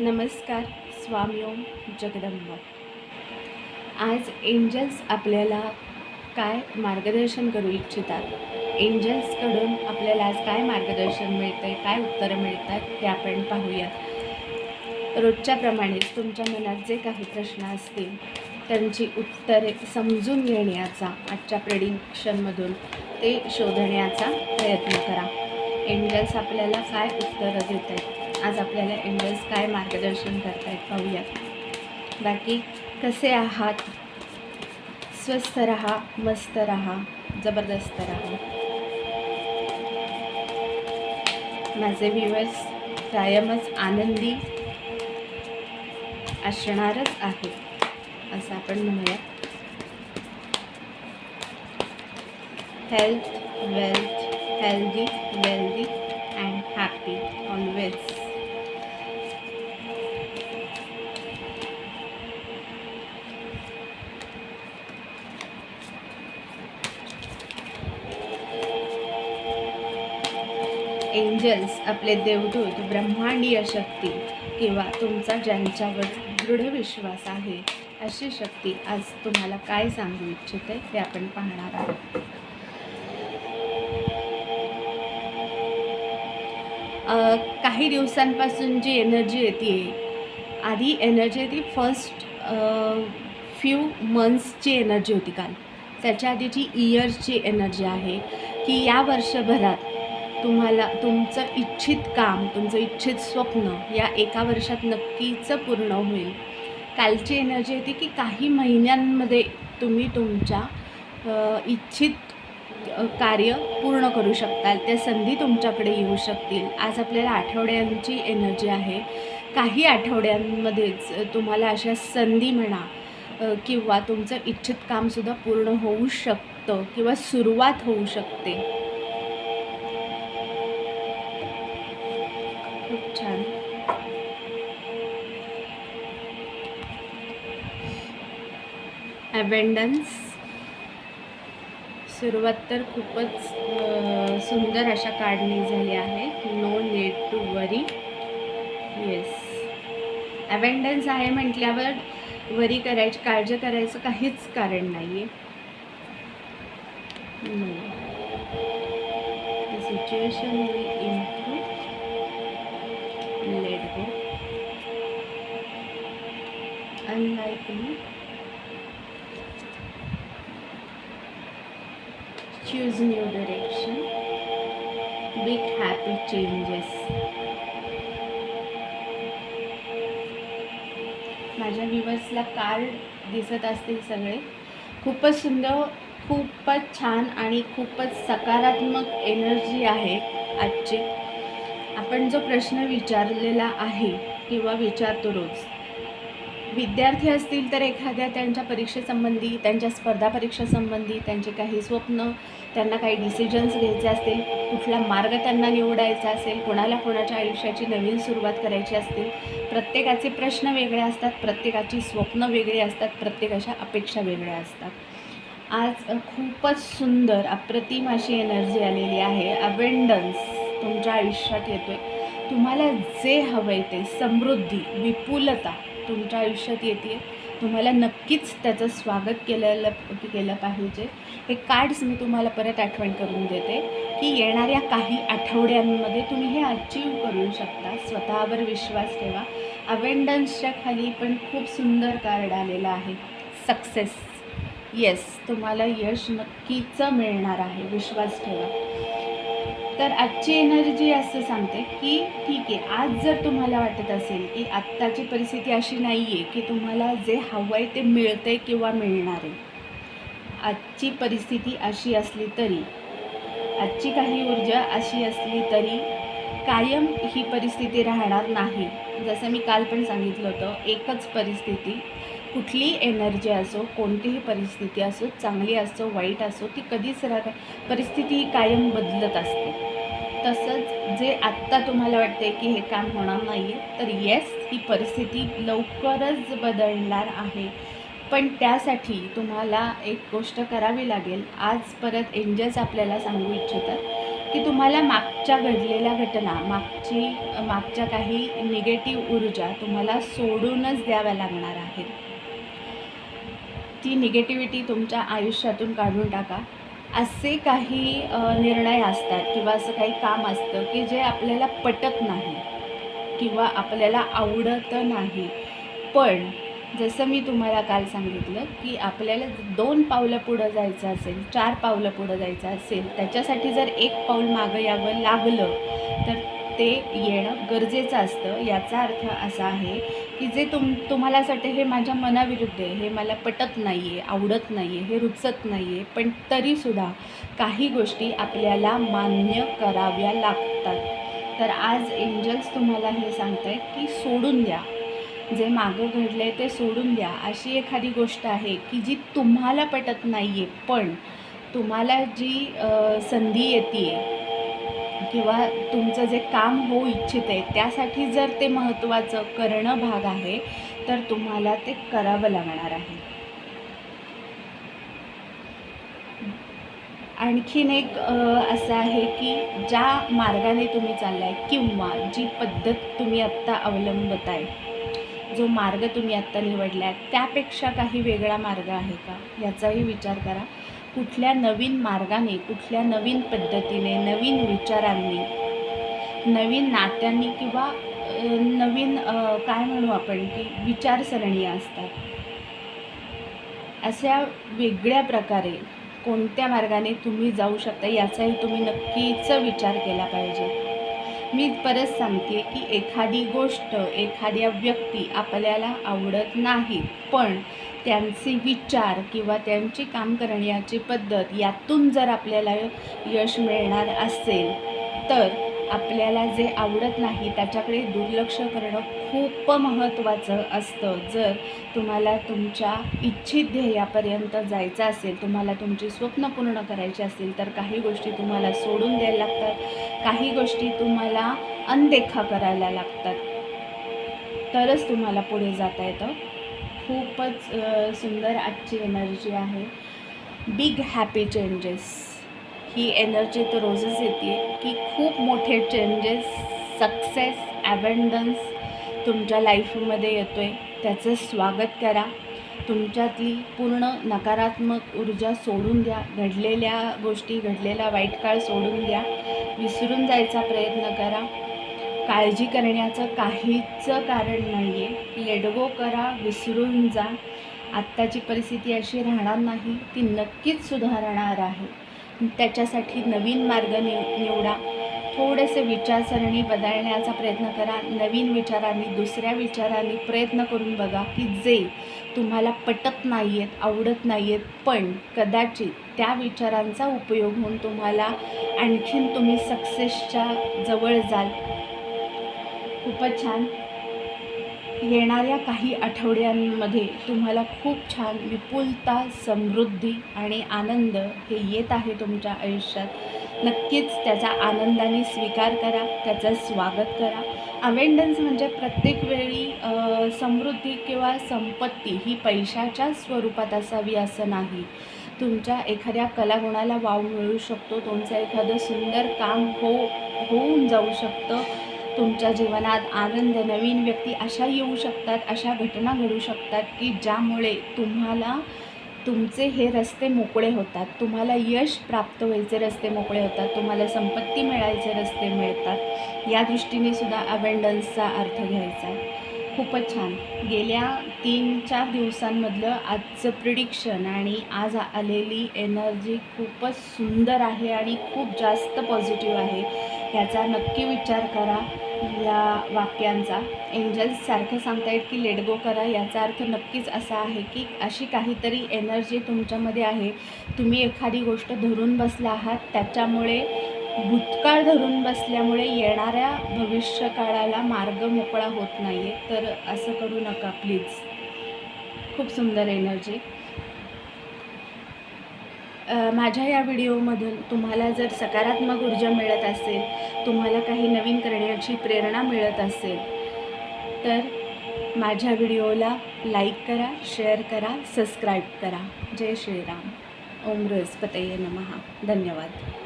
नमस्कार स्वामी ओम जगदंब. आज एंजल्स आपल्याला काय मार्गदर्शन करू इच्छितात? एंजल्सकडून आपल्याला आज काय मार्गदर्शन मिळतं आहे काय उत्तरं मिळतात ते आपण पाहूयात. रोजच्याप्रमाणेच तुमच्या मनात जे काही प्रश्न असतील त्यांची उत्तरे समजून घेण्याचा आजच्या प्रेडिक्शनमधून ते शोधण्याचा प्रयत्न करा. एंजल्स आपल्याला काय उत्तरं देत आहेत आज आपल्याला एंजल्स काय मार्गदर्शन करतायत पाहूयात बाकी कसे आहात? स्वस्थ रहा मस्त रहा जबरदस्त रहा. माझे व्ह्युअर्स कायमच आनंदी असणारच आहे असं आपण म्हणूया. Health wealth healthy wealthy and happy always आपले देवदूत ब्रह्मांडीय शक्ती किंवा तुमचा ज्यांच्यावर दृढ विश्वास आहे अशी शक्ती आज तुम्हाला काय सांगू इच्छिते ते आपण पाहणार आहोत. काही दिवसांपासून जी एनर्जी येते आधी एनर्जी येते फर्स्ट फ्यू मंथ्सची एनर्जी होती काल. त्याच्या आधीची इयर्सची एनर्जी आहे की या वर्षभरात तुम्हाला तुमचं इच्छित काम तुमचं इच्छित स्वप्न या एका वर्षात नक्कीच पूर्ण होईल. कालची एनर्जी येते की काही महिन्यांमध्ये तुम्ही तुमच्या इच्छित कार्य पूर्ण करू शकताल. त्या संधी तुमच्याकडे येऊ शकतील. आज आपल्याला आठवड्यांची एनर्जी आहे. काही आठवड्यांमध्येच तुम्हाला अशा संधी म्हणा किंवा तुमचं इच्छित कामसुद्धा पूर्ण होऊ शकतं किंवा सुरुवात होऊ शकते. खूप छान. अबेंडन्स सुरुवात तर खूपच सुंदर अशा काढणी झाली आहे. No need to worry yes abundance आहे म्हटल्यावर वरी करायची काळजी करायचं काहीच कारण नाही आहे situation unlikely choose new direction. Big happy changes. माझ्या व्ह्युअर्सला कार्ड दिसत असतील सगळे. खूपच सुंदर खूपच छान आणि खूपच सकारात्मक एनर्जी आहे आजची. आपण जो प्रश्न विचारलेला आहे किंवा विचारतो रोज विद्यार्थी असतील तर एखाद्या त्यांच्या परीक्षेसंबंधी त्यांच्या स्पर्धा परीक्षेसंबंधी त्यांचे काही स्वप्न त्यांना काही डिसिजन्स घ्यायचे असतील कुठला मार्ग त्यांना निवडायचा असेल कोणाला कोणाच्या आयुष्याची नवीन सुरुवात करायची असतील प्रत्येकाचे प्रश्न वेगळे असतात प्रत्येकाची स्वप्न वेगळी असतात प्रत्येकाच्या अपेक्षा वेगळ्या असतात. आज खूपच सुंदर अप्रतिम अशी एनर्जी आलेली आहे. अबेंडन्स तुमच्या आयुष्यात येतो आहे तुम्हाला जे हवं आहे ते समृद्धी विपुलता तुमच्या आयुष्यात येते. तुम्हाला नक्कीच त्याचं स्वागत केलेलं केलं पाहिजे. हे कार्ड्स मी तुम्हाला परत आठवण करून देते की येणाऱ्या काही आठवड्यांमध्ये तुम्ही हे अचीव करू शकता. स्वतःवर विश्वास ठेवा. अवेंडन्सच्या खाली पण खूप सुंदर कार्ड आलेलं आहे. सक्सेस येस तुम्हाला यश नक्कीच मिळणार आहे. विश्वास ठेवा. तर आजची एनर्जी असं सांगते की ठीक आहे आज जर तुम्हाला वाटत असेल की आत्ताची परिस्थिती अशी नाही आहे की तुम्हाला जे हवं आहे ते मिळतं आहे किंवा मिळणार आहे. आजची परिस्थिती अशी असली तरी आजची काही ऊर्जा अशी असली तरी कायम ही परिस्थिती राहणार नाही. जसं मी काल पण सांगितलं होतं एकच परिस्थिती कुठली एनर्जी असो कोणतीही परिस्थिती असो चांगली असो वाईट असो ती कधीच राहत परिस्थिती कायम बदलत असते. तसंच जे आत्ता तुम्हाला वाटते की हे काम होणार नाही आहे तर येस ही परिस्थिती लवकरच बदलणार आहे. पण त्यासाठी तुम्हाला एक गोष्ट करावी लागेल. आज परत एंजल्स आपल्याला सांगू इच्छितात की तुम्हाला मागच्या घडलेल्या घटना मागची मागच्या काही निगेटिव्ह ऊर्जा तुम्हाला सोडूनच द्याव्या लागणार आहेत. ती निगेटिव्हिटी तुमच्या आयुष्यातून काढून टाका. असे काही निर्णय असतात किंवा असं काही काम असतं की जे आपल्याला पटत नाही किंवा आपल्याला आवडत नाही. पण जसं मी तुम्हाला काल सांगितलं की आपल्याला दोन पावलं पुढं जायचं असेल चार पावलं पुढं जायचं असेल त्याच्यासाठी जर एक पाऊल मागं यावं लागलं तर ते येणं गरजेचं असतं. याचा अर्थ असा आहे की जे तुम तुम्हाला असं वाटतं हे माझ्या मनाविरुद्ध आहे हे मला पटत नाही आहे आवडत नाही आहे हे रुचत नाही आहे पण तरीसुद्धा काही गोष्टी आपल्याला मान्य कराव्या लागतात. तर आज एंजल्स तुम्हाला हे सांगत आहेत की सोडून द्या. जे मागं घडलं आहे ते सोडून द्या. अशी एखादी गोष्ट आहे की जी तुम्हाला पटत नाही आहे पण तुम्हाला जी संधी येते किंवा तुमचं जे काम होऊ इच्छित आहे त्यासाठी जर ते महत्त्वाचं करणं भाग आहे तर तुम्हाला ते करावं लागणार आहे. आणखीन एक असं आहे की ज्या मार्गाने तुम्ही चाललाय किंवा जी पद्धत तुम्ही आत्ता अवलंबत आहे जो मार्ग तुम्ही आत्ता निवडला आहे त्यापेक्षा काही वेगळा मार्ग आहे का? याचाही विचार करा. कुठल्या नवीन मार्गाने कुठल्या नवीन पद्धतीने नवीन विचारांनी नवीन नात्यांनी किंवा नवीन काय म्हणू आपण की विचारसरणी असतात. अशा वेगळ्या प्रकारे कोणत्या मार्गाने तुम्ही जाऊ शकता याचाही तुम्ही नक्कीच विचार केला पाहिजे. मी परत सांगते की एखादी गोष्ट एखाद्या व्यक्ती आपल्याला आवडत नाही पण त्यांचे विचार किंवा त्यांची काम करण्याची पद्धत यातून जर आपल्याला यश मिळणार असेल तर आपल्याला जे आवडत नाही त्याच्याकडे दुर्लक्ष करणं खूप महत्त्वाचं असतं. जर तुम्हाला तुमच्या इच्छित ध्येयापर्यंत जायचं असेल तुम्हाला तुमची स्वप्न पूर्ण करायची असेल तर काही गोष्टी तुम्हाला सोडून द्यायला लागतात. काही गोष्टी तुम्हाला अनदेखा करायला लागतात. तरच तुम्हाला पुढे जाता येतं. खूपच सुंदर आजची एनर्जी आहे. बिग हॅपी चेंजेस ही एनर्जी तर रोजच येते. की खूप मोठे चेंजेस सक्सेस ॲबंडन्स तुमच्या लाईफमध्ये येतो आहे त्याचं स्वागत करा. तुमच्यातली पूर्ण नकारात्मक ऊर्जा सोडून द्या. घडलेल्या गोष्टी घडलेला वाईट काळ सोडून द्या. विसरून जायचा प्रयत्न करा. काळजी करण्याचं काहीच कारण नाही आहे लेडगो करा विसरून जा. आत्ताची परिस्थिती अशी राहणार नाही. ती नक्कीच सुधारणार आहे. त्याच्यासाठी नवीन मार्ग निव निवडा. थोडेसे विचारसरणी बदलण्याचा प्रयत्न करा. नवीन विचारांनी दुसऱ्या विचारांनी प्रयत्न करून बघा की जे तुम्हाला पटत नाही आहेत आवडत नाही आहेत पण कदाचित त्या विचारांचा उपयोग होऊन तुम्हाला आणखीन तुम्ही सक्सेसच्या जवळ जाल. खूपच छान. येणाऱ्या काही आठवड्यांमध्ये तुम्हाला खूप छान विपुलता समृद्धी आणि आनंद हे येत आहे तुमच्या आयुष्यात. नक्कीच त्याचा आनंदाने स्वीकार करा त्याचं स्वागत करा. अवेंडन्स म्हणजे प्रत्येक वेळी समृद्धी किंवा संपत्ती ही पैशाच्या स्वरूपात असावी असं नाही. तुमच्या एखाद्या कलागुणाला वाव मिळू शकतो तुमचं एखादं सुंदर काम हो होऊन जाऊ शकतं. तुमच्या जीवनात आनंद नवीन व्यक्ती अशा येऊ शकतात अशा घटना घडू शकतात की ज्यामुळे तुम्हाला तुमचे हे रस्ते मोकळे होतात. तुम्हाला यश प्राप्त व्हायचे रस्ते मोकळे होतात. तुम्हाला संपत्ती मिळायचे रस्ते मिळतात. या दृष्टीने सुद्धा अवेंडन्सचा अर्थ घ्यायचा. खूपच छान. गेल्या तीन चार दिवसांमधलं आजचं प्रिडिक्शन आणि आज आलेली एनर्जी खूपच सुंदर आहे आणि खूप जास्त पॉझिटिव्ह आहे. याचा नक्की विचार करा. या वाक्यांचा. एंजल्ससारखं सांगता सांगतायत की लेट गो करा याचा अर्थ नक्कीच असा आहे की अशी काहीतरी एनर्जी तुमच्यामध्ये आहे. तुम्ही एखादी गोष्ट धरून बसला आहात त्याच्यामुळे भूतकाळ धरून बसल्यामुळे येणाऱ्या भविष्यकाळाला मार्ग मोकळा होत नाही आहे तर असं करू नका प्लीज खूप सुंदर एनर्जी माझ्या या व्हिडिओमधून तुम्हाला जर सकारात्मक ऊर्जा मिळत असेल तुम्हाला काही नवीन करण्याची प्रेरणा मिळत असेल तर माझ्या व्हिडिओला लाईक करा शेअर करा सबस्क्राईब करा. जय श्रीराम. ओम बृहस्पतये नमः. धन्यवाद.